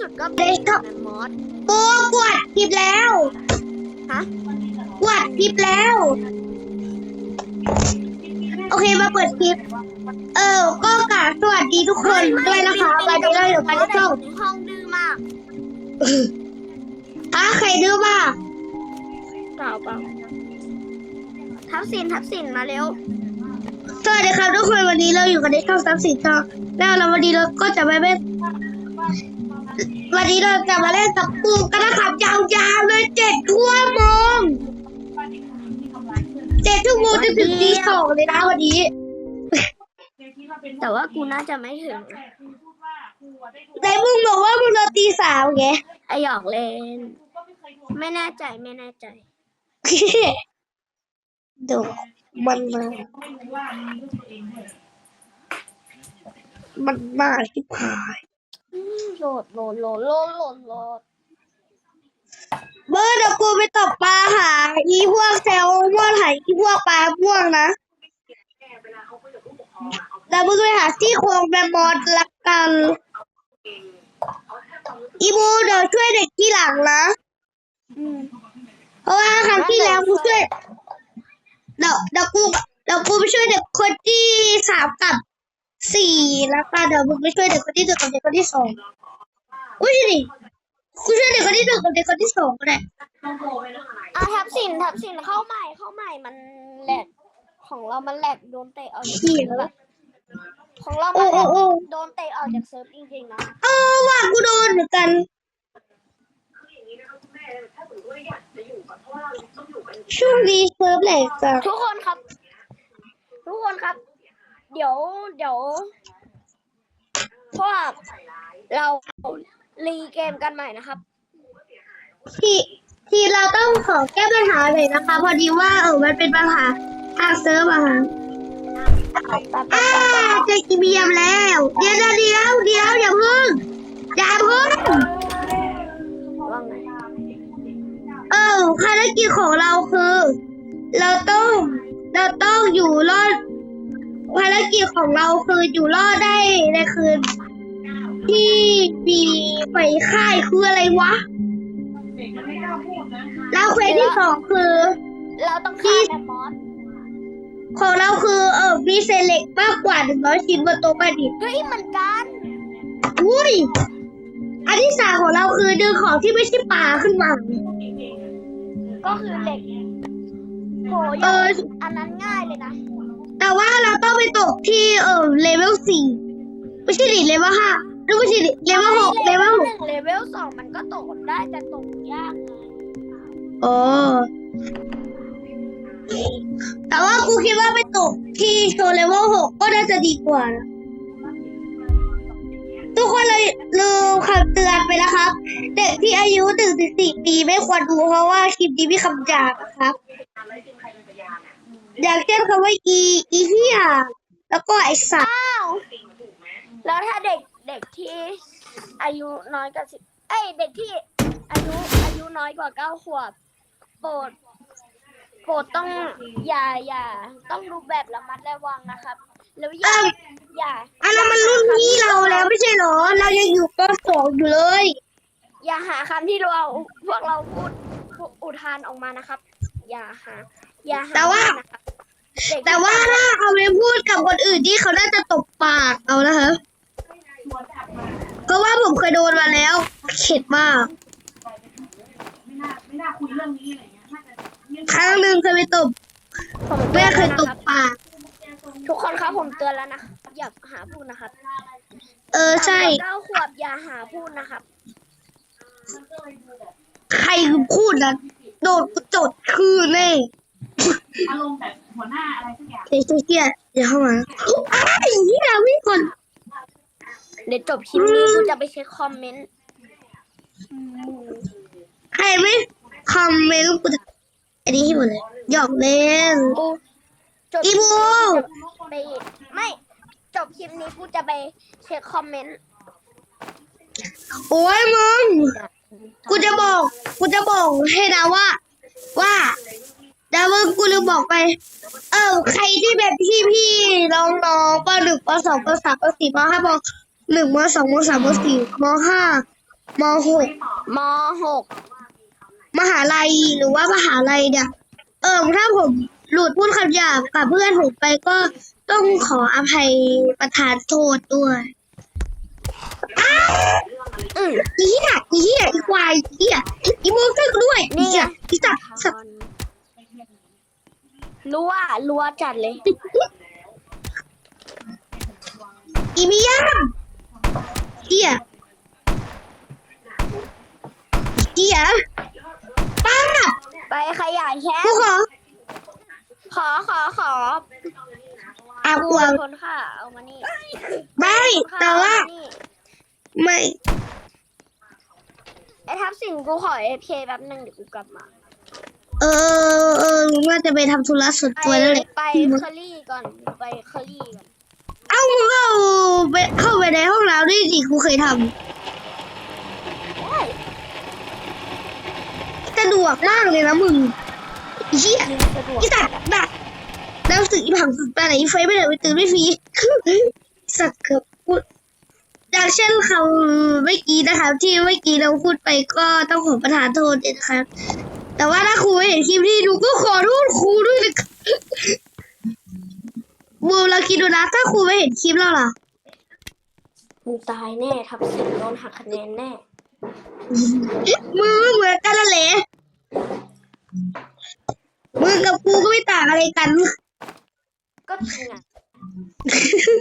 สุดก็ได้เป็นชอบแมมมอสกูกวดคลิปแล้วฮะกวดคลิปแล้ว โอเคมาเปิดคลิป เออ ก็กราบสวัสดีทุกคนด้วยนะคะวันนี้เราอยู่กันในช่องห้องดื้อมากอะใครดื้อบ้างเปล่าเปล่าทับสินทับสินมาเร็วสวัสดีครับทุกคนวันนี้เราอยู่กันในช่องซับสินช่องแล้วเราวันนี้เราก็จะไม่เป็น วันนี้เราจะมาเล่นกับปูกันนะครับยาวๆเลยเจ็ดชั่วโมงเจ็ดชั่วโมงจนถึงตีสองเลยนะวันนี้ แต่ว่ากูน่าจะไม่ถึงแต่มึงบอกว่ามึงนอนตีสามไงไอหยอกเล่น ไม่แน่ใจไม่แน่ใจดูมันมามันมาที่ผาย โหลดโหลดโหลดโหลดโหลดโหลดเบอร์เดี๋ยวกูไปตบปลาหาอีพวกแซลมอนหาอีพวกปลาพวกนะแล้วมึงไปหาซี่โครงแมมมอสละกัน อีบูเดี๋ยวช่วยเด็กที่หลังนะ อืมเพราะว่าครั้งที่แล้วกูช่วยเดี๋ยวเดี๋ยวกูเดี๋ยวกูไปช่วยเด็กคนที่สามกับ สี่แล้วกันเดี๋ยวมึงไปช่วยเด็กคนที่หนึ่งกับเด็กคนที่สองอุ้ยดิกูช่วยเด็กคนที่หนึ่งกับเด็กคนที่สองก็ได้อะทับสินทับสินเข้าใหม่เข้าใหม่มันแหลกของเรามันแหลกโดนเตะออกจากขี้เซิร์ฟแล้วอะของเราโอ้มันแหลโอ้กโอ้โดนเตะออกจากเซิร์ฟจริงๆนะเออว่ากูโดนเหมือนกันช่วงนี้เซิร์ฟแหลกจังทุกคนครับ ทุกคนครับ เดี๋ยวเดี๋ยวพวกเรารีเกมกันใหม่นะครับ ที่ที่เราต้องขอแก้ปัญหาหน่อยนะคะ พอดีว่าเออมันเป็นปัญหาทางเซิร์ฟอะค่ะอ่าเจอกีเบียมแล้ว เดี๋ยวเดี๋ยวเดี๋ยวอย่าพึ่งอย่าพึ่งว่าไงเออภารกิจของเราคือ เราต้องเราต้องอยู่รอด ภารกิจของเราคืออยู่รอดได้ในคืน ที่มีไฟค่ายคืออะไรวะ แล้วเควสที่สองคือ เราต้องฆ่าแมมมอสของเราคือเออมีเซเล็กมากกว่าหนึ่งร้อยชิ้นบนโต๊ะประดิษฐ์เฮ้ยเหมือนกันอุ้ยอันที่สามของเราคือดึงของที่ไม่ใช่ปลาขึ้นมา ก็คือเหล็กโหยเออ อันนั้นง่ายเลยนะ แต่ว่าเราต้องไปตกที่เออเลเวลสี่ไม่ใช่ดิเลเวลห้าหรือไม่ใช่ดิเลเวลหกเลเวลหหกนึ่งเลเวลสองมันก็ตกได้แต่ตกยากไงอ๋อแต่ว่ากูคิดว่าไปตกที่โซเลเวลหกก็น่าจะดีกว่านะทุกคนเลยลืมคำเตือนไปนะครับ เด็กที่อายุถึงสิบสี่ปีไม่ควรดูเพราะว่าคลิปนี้มีคำหยาบนะครับ อย่างเช่นคำว่าอีอีเหี้ยแล้วก็ไอสัตว์อ้าว แล้วถ้าเด็กเด็กที่อายุน้อยกว่าสิบเอ้ยเด็กที่อายุอายุน้อยกว่าเก้าขวบโปรดโปรดต้องอย่าอย่าต้องดูแบบระมัดระวังนะครับ แล้วอย่าเอ้าอย่าอันนั้นมันรุ่นพี่เราแล้วไม่ใช่เหรอ เรายังอยู่ปสองอยู่เลย อย่าหาคำที่เราพวกเราพูดอุทานออกมานะครับ อย่าหา อย่าหาแต่ว่า นะครับเด็กที่แต่ว่าถ้าเอาไปพูดกับคนอื่นที่เขาน่าจะตบปากเอานะคะเพราะว่าผมเคยโดนมาแล้ว เข็ดมากครั้งหนึ่งเคยไปตบผมตืแม่อนเคยแล้วตนะบครับปาก ทุกคนครับผมเตือนแล้วนะอย่าหาพูดนะครับเออใช่ต่ำกว่าเก้าขวบอย่าหาพูดนะครับ ใครพูดนะโดดกูจดคือแน่ อารมณ์แบบหัวหน้าอะไรสักอย่างเจ๊เจ๊อย่าเข้ามาอ้าวอย่างนี้เราไม่คนเดี๋ยวจบคลิปนี้กูจะไปเช็คคอมเมนต์ใครไม่คอมเมนต์กูจะอันนี้ให้หมดเลยหยอกเล่น กูจบอีบู ไปไม่ จบคลิปนี้กูจะไปเช็คคอมเมนต์โอ้ยมึง กูจะบอก กูจะบอกให้นะว่า ว่า แต่ว่ากูลืมบอกไป เออใครที่แบบพี่พี่น้องน้องปหนึ่งปสองปสามปสี่ปห้าปหนึ่งปสองปสามปสี่ปห้ามหกมหกมหาลัยหรือว่ามหาลัยเนี่ยเออถ้าผมหลุดพูดคำหยาบกับเพื่อนผมไปก็ต้องขออภัยประธานโทษด้วยอ้าวอืมอีเหี้ยอีเหี้ยอีควายอีเหี้ยอีโมกึกด้วยอีเหี้ยอีสัตว์สัตว์ รัวรัวจัดเลยอีเมียมเหี้ยเหี้ยป้าไปขยายแชกูทขอขอขอขออากูกวเป็นคนค่ะเอามานี่ไม่ค่ะแต่ว่าเอมนี่ไม่ไอ้ทับสินกูขอเอฟเคแป๊บหนึงเดี๋ยวกูกลับมา เออเออลุงว่าจะไปทำธุระส่วนไปตัวแล้วแหละไปเคอรี่ก่อนไปเคอรี่ก่อนเอ้ามึงเข้าไปเข้าไปในห้องน้ำด้วยสิกูเคยทได้ำสะดวกมากเลยนะมึงไอ้เหี้ยสะดวกอีสัตว์น่ะแล้วสึกอีผังสึกไปไหนอีไฟไม่ไหนไปตื่นไม่ฟรีสัตว์เกือบพูดอย่างเช่นคำเมื่อกี้นะคะที่เมื่อกี้เราพูดไปก็ต้องขอประทานโทษด้วยนะคะ แต่ว่าถ้าครูไม่เห็นคลิปที่ดูก็ขอโทษครูด้วยนะคะบูมเราคิดดูนะถ้าครูไม่เห็นคลิปเราล่ะมึงตายแน่ทับสินโดนหักคะแนนแน่มือเหมือนกันนั่นแหละมึงกับกูก็ไม่ต่างอะไรกัน ก็จริงอะ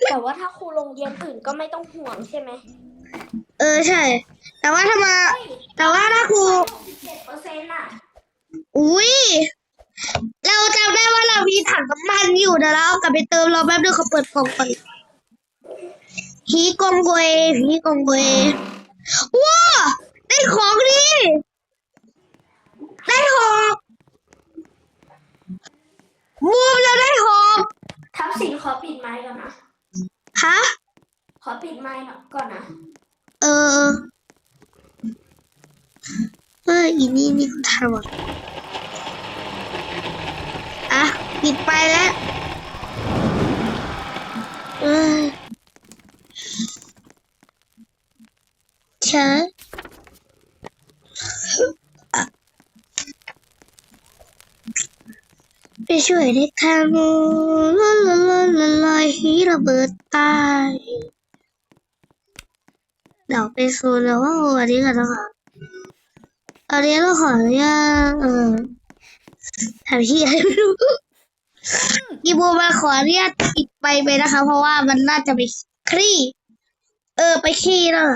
แต่ว่าถ้าครูโรงเรียนอื่นก็ไม่ต้องห่วงใช่ไหมเออใช่ แต่ว่าถ้ามา แต่ว่าถ้าครู เจ็ดเปอร์เซ็นต์อะ อุ้ยเราจำได้ว่าเรามีถังน้ำมันอยู่เดี๋ยวเราเอากลับไปเติมรอแป๊บนึงเขาเปิดกล่องก่อนผีกองเกวยผีกองเกวยว้าได้ของดีได้หอกบูมเราได้หอกทับสินขอปิดไมค์ก่อนนะฮะขอปิดไมค์ก่อนนะเออ เอออีนี่นี่กูทำอะอะปิดไปแล้วเออใช่อะไปช่วยได้ทำลาลาลาลาลาฮีระเบิดตายเดี๋ยวไปโซนแล้วว่าวันนี้กันนะคะ อนนี้เราขออนุญาตเออทำที่อะไรไม่รู้ยีบูมาขออนุญาตปิดไปไปนะคะ เพราะว่ามันน่าจะไปคลี่เออ ไปขี้แล้ว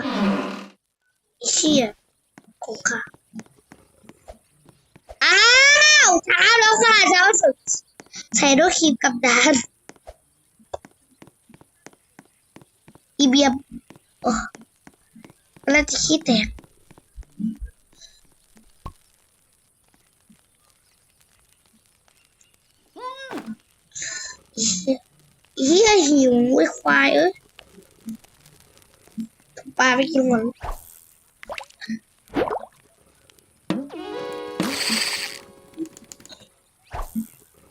เชี่ยคค่ะอ้าวเช้าแล้วค่ะเช้าสุดใส่ด้วยครีมกับดานอีเบียมโอ้แล้วจะขี้แตก เฮียหิวไอ้ควายเอ้ยปลาไปกินหมด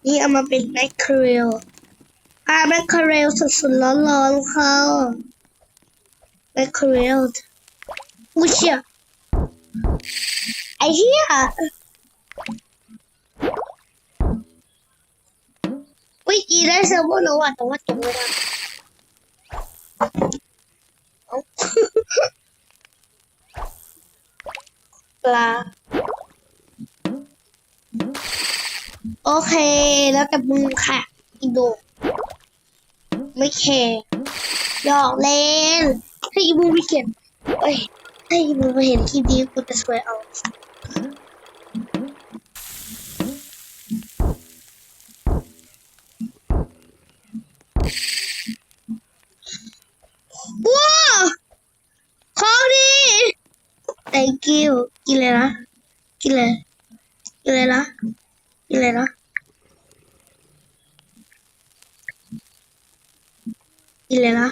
นี่เอามาเป็นแมคเคอเรลปลาแมคเคอเรลสุดๆร้อนๆเขาแมคเคอเรลอุ้ยเชี่ยไอ้เหี้ย อุ้ยกีได้เซอร์โบโนอะแต่ว่าจบไม่ได้ปลา โอเค แล้วแต่มึงค่ะ อีโด ไม่แคร์หยอกเล่นถ้าอีบูไม่เขียนเอ้ยถ้ามึงมาเห็นคลิปนี้กูจะช่วยเอา you กินเลยนะ กินเลย กินเลยนะ กินเลยนะ กินเลยนะ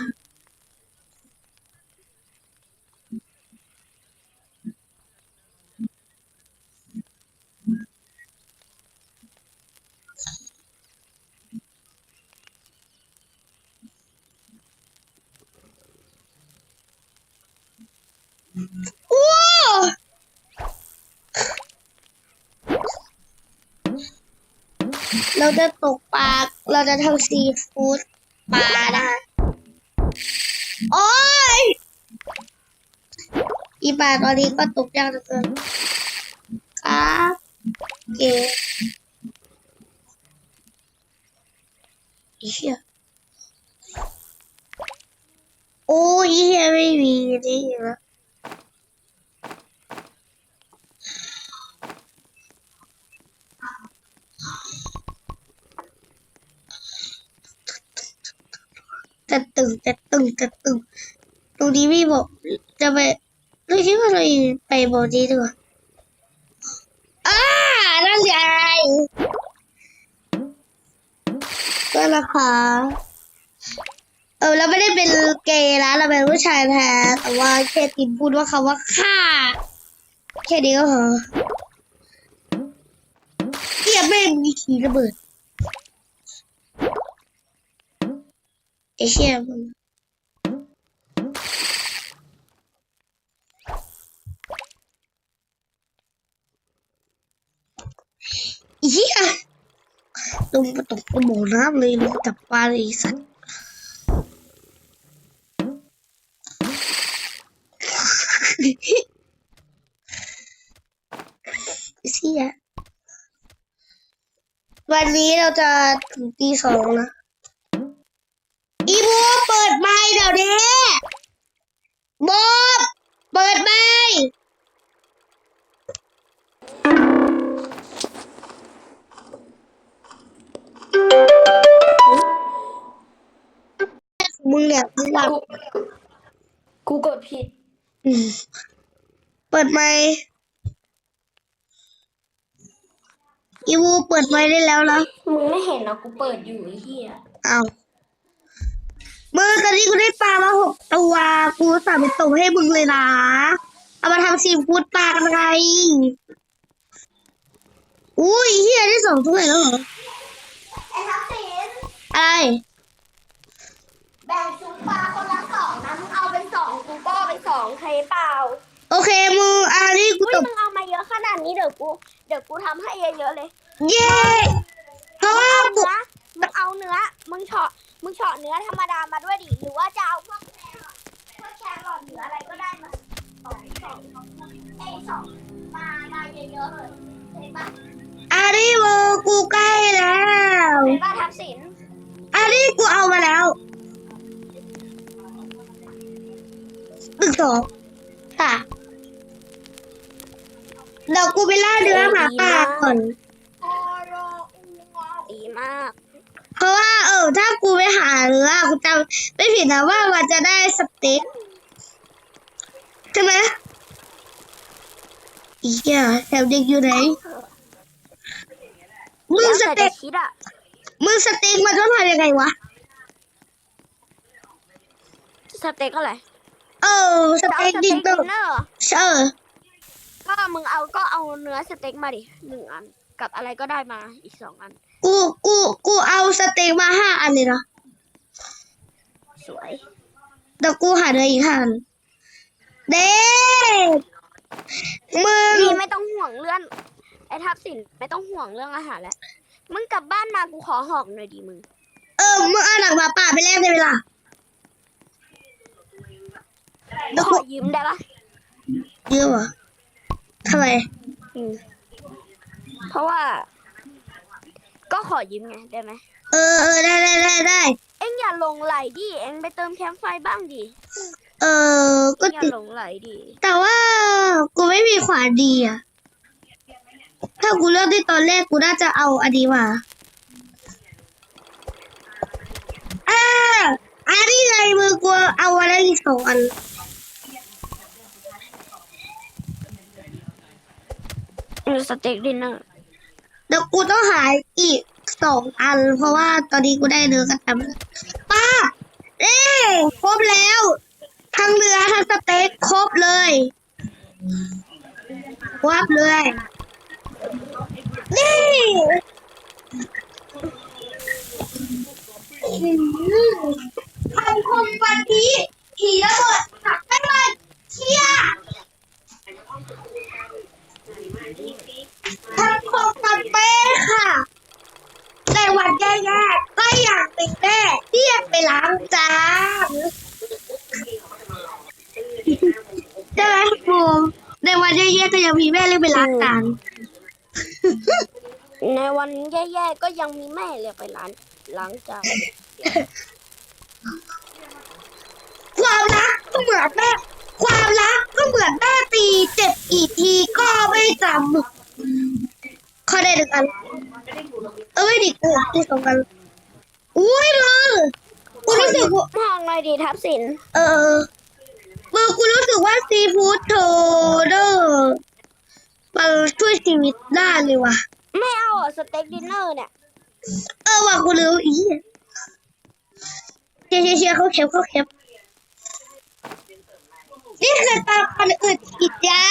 ว้า เราจะตกปลา เราจะทำซีฟู้ดปลานะคะโอ้ย อีปลาตอนนี้ก็ตกยากเหลือเกินครับเกอีเหี้ยโอ้ยเหี้ยไม่มีนี่นะ จะตึงจะตึงจะตึงตรงนี้ไม่บอกจะไปเราคิดว่าเราไปบอกนี้ดีกว่าอ่านั่นไงก็นะคะเออเราไม่ได้เป็นเกย์นะเราเป็นผู้ชายแท้แต่ว่าแค่ติมพูดว่าคำว่าฆ่าแค่นี้ก็พอเกียไม่มีขีระเบิด ไอเชี่ยมันอีเหี้ยลงมาตกกระโหม ดไมค์อีวูเปิดไมค์ได้แล้วนะมึงไม่เห็นนะกูเปิดอยู่ไอ้เหี้ยเอาเมื่อตอนนี้กูได้ปลามาหกตัว กูสั่งไปส่งให้มึงเลยนะ เอามาทำซีฟู้ดปลากันไงอุ้ยเฮียได้สองถ้วยแล้วเหรอไอ้ทักษิณอะไรแบ่งชุดปลาคนละสองนะมึงเอาเป็นสองกูก็เอาเป็นสองเคเปล่า โอเคมึงอันนี้กูอุ้ยตบมึงเอามาเยอะขนาดนี้เดี๋ยวกู เดี๋ยวกูทำให้เยอะๆเลยเย้เพราะว่าเอากูเนื้อมึงเอาเนื้อ มึงเฉาะมึงเฉาะเนื้อธรรมดามาด้วยดิหรือว่าจะเอาพวกแครอทพวกแครอทหรืออะไรก็ได้มาสองสองเอ้ยสองมามาเยอะๆเลยเห็นปะอันนี้มึงกูใกล้แล้วเห็นปะทักษิณอันนี้กูเอามาแล้วหนึ่งสองค่ะ เดี๋ยวกูไปล่าเนื้อหมาป่าก่อน ดีมากเพราะว่าเออถ้ากูไปหาเนื้อกูจำไม่ผิดนะว่ามันจะได้สเต็กใช่ไหมอีเหี้ยแถวเด็กอยู่ไหนมึงแล้วสแต่เต็จะกคิดอะมึงสเต็กมันต้องทำยังไงวะสเต็กอะไรเออสจะเอาเต็กสจริเต็งกต้องดินเนอร์เออ ก็มึงเอาก็เอาเนื้อสเต็กมาดิหนึ่งอัน กับอะไรก็ได้มาอีกสองอัน กูกูกูเอาสเต็กมาห้าอันเลยนะสวยเดี๋ยวกูหาเนื้ออีกห้าอันเด็กมึงนี่ไม่ต้องห่วงเรื่องไอ้ทับสินไม่ต้องห่วงเรื่องอาหารแล้วมึงกลับบ้านมากูขอหอกหน่อยดิมึง เออมึงเอาหนังหมาป่าไปแลกได้เวลาเดี๋ยวขกูอยืมได้ปะเยอะวะ ทำไมอืมเพราะว่า ก็ขอยืมไงได้ไหม เออเออได้ได้ได้ได้เอ็งอย่าหลงไหลดิ เอ็งไปเติมแคมป์ไฟบ้างดิเออก็อย่าติดหลงไหลดิ แต่ว่ากูไม่มีขวานดีอะถ้ากูเลือกได้ตอนแรกกูน่าจะเอาอันนี้มาอ่าอันนี้ไงมือกูเอาอะไรอีกสองอัน อืมสเต็กดินเนอร์เดี๋ยวกูต้องหาอีกสองอัน เพราะว่าตอนนี้กูได้เนื้อกระทำแล้วป้าเอ้ครบแล้ว ทั้งเนื้อทั้งสเต็กครบเลยครบเลย นี่ทำคนวันนี้ขี่ระเบิดหักไปเลยเชียร์ ทำคนกันเป้ค่ะแต่แย่ๆก็อย่างหนึ่งแน่ที่อยากไปล้างจานใช่ไหมปูในวันแย่ๆก็ยังมีแม่เรียกไปล้างจานในวันแย่ๆก็ยังมีแม่เรียกไปล้างล้างจานความรักก็เหมือนแม่ ความรักก็เหมือนแม่ ตีเจ็บอีกทีก็ไม่จำข้อได้หนึ่งอัน เอ้ยดิกูที่สองกันอุ้ยมึงกูรู้สึกว่าห้องหน่อยดีทับสิน เออมึงกูรู้สึกว่าซีฟู้ดโทเดอร์มันช่วยชีวิตได้เลยว่ะ ไม่เอาเหรอสเต็กดินเนอร์เนี่ย เออว่ะกูรู้อีเชียร์เชียร์เชียร์เขาเข็มเขาเข็มนี่คือตอนคนอื่นฉีดยา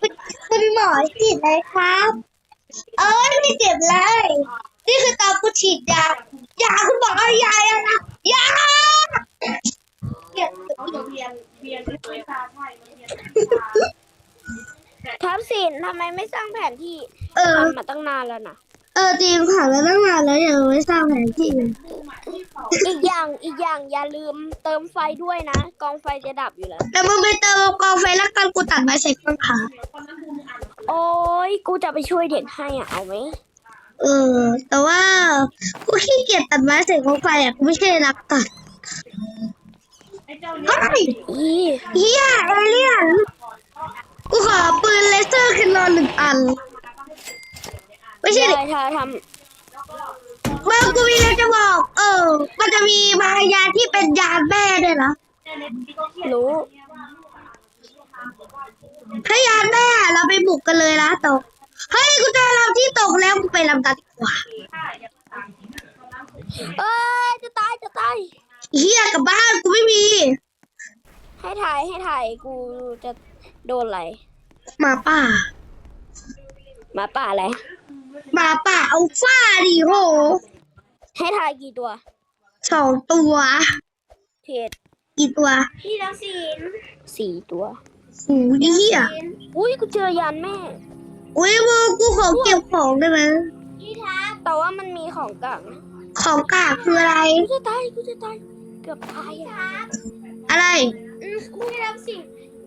คุณคุณหมอฉีด เลยครับ เอ้ยไม่เจ็บเลย นี่คือตอนกูฉีดยายาคุณบอกเอายาอะนะยาเกลียดเรียนเรียนไม่เคยตาใช่เรียนทับสินทำไมไม่สร้างแผนที่เออ ทำมาตั้งนานแล้วนะเออจริงค่ะแล้วตั้งนานแล้วยังไม่สร้างแผนที่เลยอีกอย่างอีกอย่างอย่าลืมเติมไฟด้วยนะ กองไฟจะดับอยู่แล้ว แต่มึงไปเติมกองไฟแล้วกันกูตัดไม้ใส่ข้างขา โอ้ยกูจะไปช่วยเด็กให้อะเอาไหมเออ แต่ว่ากูขี้เกียจตัดไม้ใส่กองไฟอะกูไม่ใช่นักตัดไอ้เจ้าเฮ้ยอีเฮียเอเลี่ยนกูขอปืนเลเซอร์ขึ้นนอนหนึ่งอัน ไม่ใช่ดิยายเธอทเมื่อกูมีอะไรจะบอก เออ มันจะมีมายาที่เป็นยาแม่ด้วยนะำรู้ ถ้ายาแม่เราไปบุกกันเลยนะตก เฮ้ยกูเจอลำที่ตกแล้วกูไปลำกันดีกว่าเอ้ยจะตายจะตายเฮียกลับบ้านกูไม่มี ให้ถ่ายให้ถ่ายกูจะโดนอะไรหมาป่าหมาป่าอะไรหมาป่าเอาฟ้าดิโห ให้ถ่ายกี่ตัวสองตัว เพจกี่ตัว พี่ทักษิณสี่ตัว หูยเฮียอุ้ยกูเจอยานแม่ อุ้ยมึงกูขอเก็บของได้ไหมพี่ทักแต่ว่ามันมีของกลางของกากคืออะไร กูจะตายกูจะตายเกือบตายอะอะไรอืมพี่ทักษิณ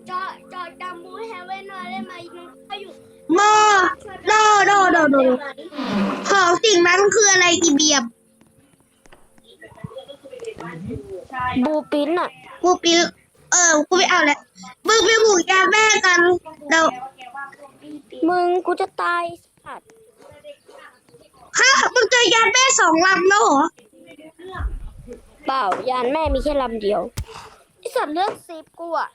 จอจอดัมบูเฮเว่นมาได้ไหมมันก็อยู่โมโดโดโดโดของสิ่งนั้นคืออะไรอีเบียบบูปินอะกูปี เออ กูไม่เอาแล้วมึงไปบุกยาแม่กันเดี๋ยวมึงกูจะตายสัตว์ข้ามึงเจอยาแม่สองลำแล้วเหรอ เปล่ายานแม่มีแค่ลำเดียวไอสัตว์เลือกซิปกูอะ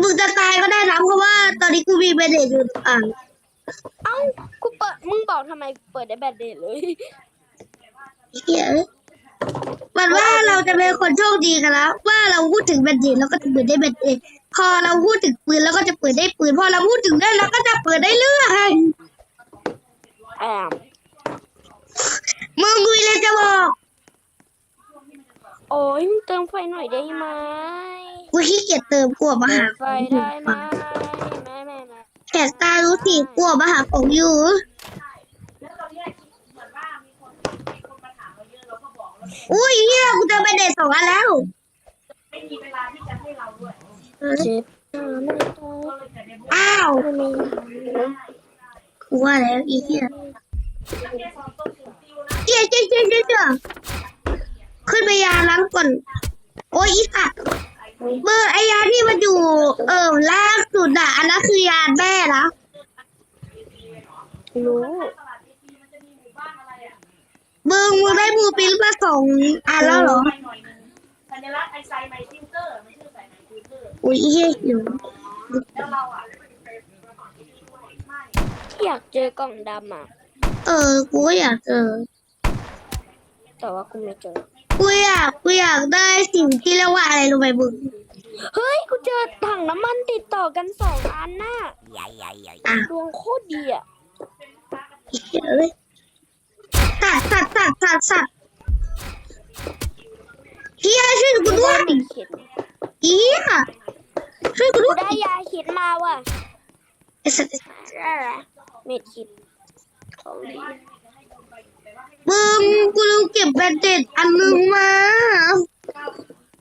มึงจะตายก็ได้นะเพราะว่า ตอนนี้กูมีเบนเดตอยู่อ่างเอ้ากูเปิดมึงบอกทำไมเปิดได้แบตเดทเลยเหี้ย มันว่าเราจะเป็นคนโชคดีกันแล้ว ว่าเราพูดถึงเบนเดตเราก็จะเปิดได้เบนเดตพอเราพูดถึงปืนเราก็จะเปิดได้ปืน พอเราพูดถึงเรื่องเราก็จะเปิดได้เรื่องแอมมึงคุยเลยจะบอก โอ้ยมึงเติมไฟหน่อยได้ไหมกูขี้เกียจเติมกลัวมาเติหามไฟได้ไหมแม่แม่แม่แขกตารู้สิกลัวมาหาของอยู่แอกแล้วอุ้ยเฮียกูเจอเบนเดตสองอันแล้วไม่มีเวลาที่จะให้เราด้วยเจ็บไม่ได้ก็เลยจะได้อ้าวไม่มีกูว่าแล้วอีเหี้ยแค่สอนต้นถึงติวนะเจ๊เจ๊เจ๊เจ๊เจ๊ขึ้นไปยาล้างก่อน โอ้ยอีสัตว์เบอร์ไอยาที่มันอยู่ เออล่างสุดอะอันนั้นคือยาแม่นะรู้ เบอร์มึงได้บูปินมาสองอันแล้วเหรอไปหน่อยนึงสัญลักษณ์ไอไซไมฟิลเตอร์ไมันชื่อไซไมฟิลเตอร์อุ้ยเหี้ยอยู่แล้วเราอะไม่อยากเจอกล่องดำอะ เออ กูก็อยากเจอ แต่ว่ากูไม่เจอ กูอยาก กูอยากได้สิ่งที่เรียกว่าอะไรรู้ไหมมึงเฮ้ย กูเจอถังน้ำมันติดต่อกันสองอันน่ะอะดวงโคตรดีอะเฮ้ย สัตว์สัตว์สัตว์สัตว์สัตว์เฮียช่วยกูด้วยเฮียช่วยกูกูด้วยได้ยาคิดมาว่ะไอสัตว์อะไรเม็ดคิดของดีมึงกูลืมเก็บแบนเด็ดอันนึงมา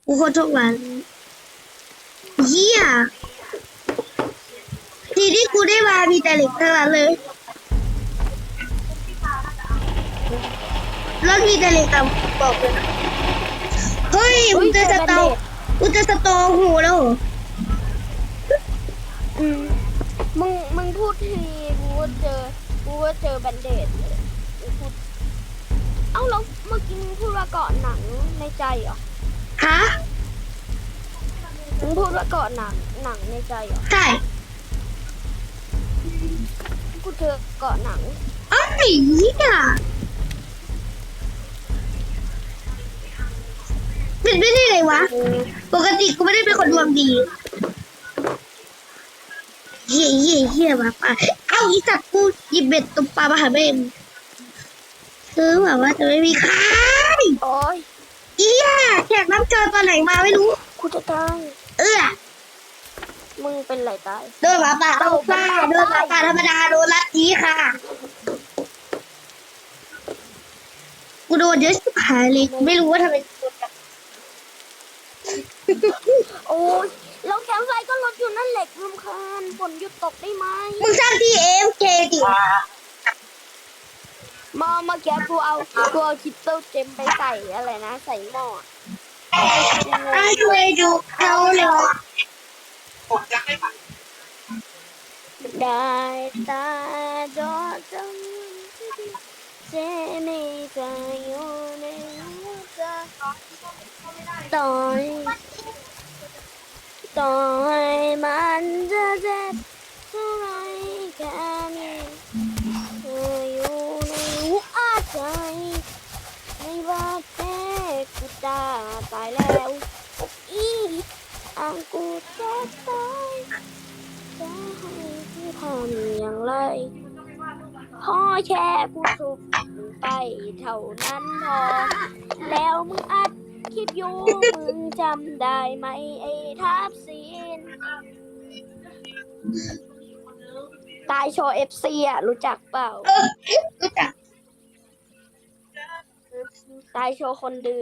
กูขอโทษวันเฮียทีที่กูได้มามีแต่เหล็กเทั้งนั้นเลย แล้วมีแต่เหล็กกับบอกเลยนะเฮ้ยมึงจะสตอกูจะสตอหูแล้วเหรออืมมึงมึงพูดทีกูก็เจอกูก็เจอแบนเดดเลยกูพูดเอ้าแล้วเมื่อกี้มึงพูดว่าเกาะหนังในใจเหรอฮะมึงพูดว่าเกาะหนังหนังในใจเหรอใช่กูเจอเกาะหนังไอ้เหี้ย เป็นไม่ได้ไงวะ ปกติกูไม่ได้เป็นคนดวงดีเฮียเฮียเฮียมาป่าเอาอีสัตว์กูหยิบเบ็ดตบปลามาหาแม่งคือแบบว่าจะไม่มีใครโอ้ยเอียแขกรับเชิญตอนไหนมาไม่รู้ กูจะตายเออมึงเป็นไรตายโดนหมาป่าเอาป่าโดนหมาป่าธรรมดาโดนลัทธิค่ะกูโดนเยอะชิบหายเลยกูไม่รู้ว่าทำไมกูโดนจับ โอ้ยแล้วแคมป์ไฟก็ลดอยู่นั่นแหละรำคาญฝนหยุดตกได้ไหมมึงสร้างที่เอฟเคดิมาเมื่อกี้กูเอากูเอาคิปเปิลเจมไปใส่อะไรนะ ใส่หม้ออะไอ้ช่วยดูเขาเลยได้ตาจอจงเจไม่จะอยู่ในหัวใจต่อย ต่อให้มันจะเจ็บเท่าไรแค่นี้เธออยู่ในหัวใจไม่ว่าแค่กูจะตายแล้วอีอ่างกูจะตายจะให้กูทำอย่างไรพอแค่กูทุบไปเท่านั้นพอแล้วมึงอัด คลิปอยู่ มึงจำได้ไหมไอ้ทับซีน ตายโชว์เอฟซีอะ รู้จักเปล่า เออรู้จักตายโชว์คนดู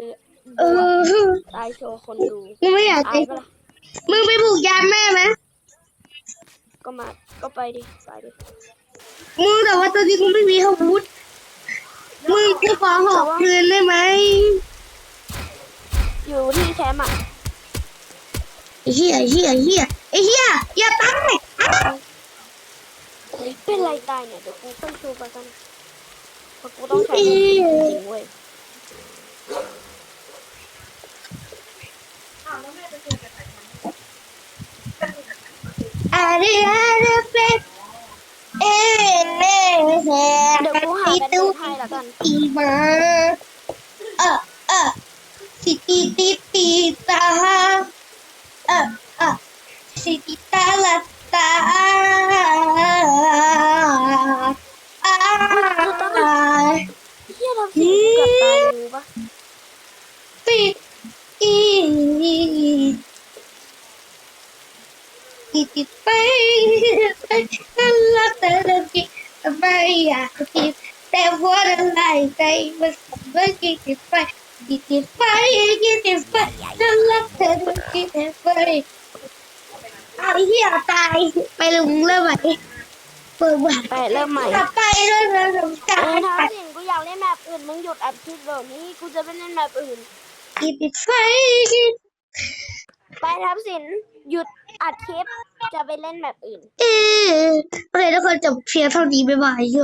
เออตายโชว์คนดูมึงไม่อยากอาติยดปะล่ะมึงไปบุกยานแม่ไหมก็มา ก็ไปดิ ไปดิมึงแต่ว่าตอนนี้กูไม่มีอาวุธมึงกูขอหอกคืนได้ไหม อยู่ที่แคมป์อะไอ้เหี้ยไอ้เหี้ยไอ้เหี้ยไอ้เหี้ยอย่าตั้งเลยอ้าวเป็นไรตายเนี่ยเดี๋ยวกูต้องชูไปกันเพราะกูต้องใช้จริงๆเว้ยอ้าวแล้วแม่จะเจอกันไหนอะไรอะไรเป็นเอ๊ะเอ๊ะเอ๊ะเดี๋ยวกูหาแบตเตอรี่ให้ละกันตีมาเออเออ สิตีตีตีตาเออเออสิตีตาละตาอ่าเฮียทำสิกูเกือบตายรู้ปะปีอีอีติดไปฉันรั กแต่ละทีไม่อยากทีแต่ว่าอะไรใจมันสั่นว่ากี่ติดไปกี่ติดไปกี่ติดไปฉันรักแต่ละทีแต่ไปเอาเหี้ยตายไปลุงเริ่มใหม่เปิดใหม่ไปเริ่มใหม่กลับไปด้วยนะสงกาเออรท้าสินกูอยากเล่นแมปอื่นมึงหยุดอัดคลิปแบบนี้กูจะไปเล่นแมปอื่นกี่ติดไฟไปทับสินหยุดอัดคลิปจะไปเล่นแมปอื่น เออโอเคทุกคนจบเพียงเท่านี้บ๊ายบายโย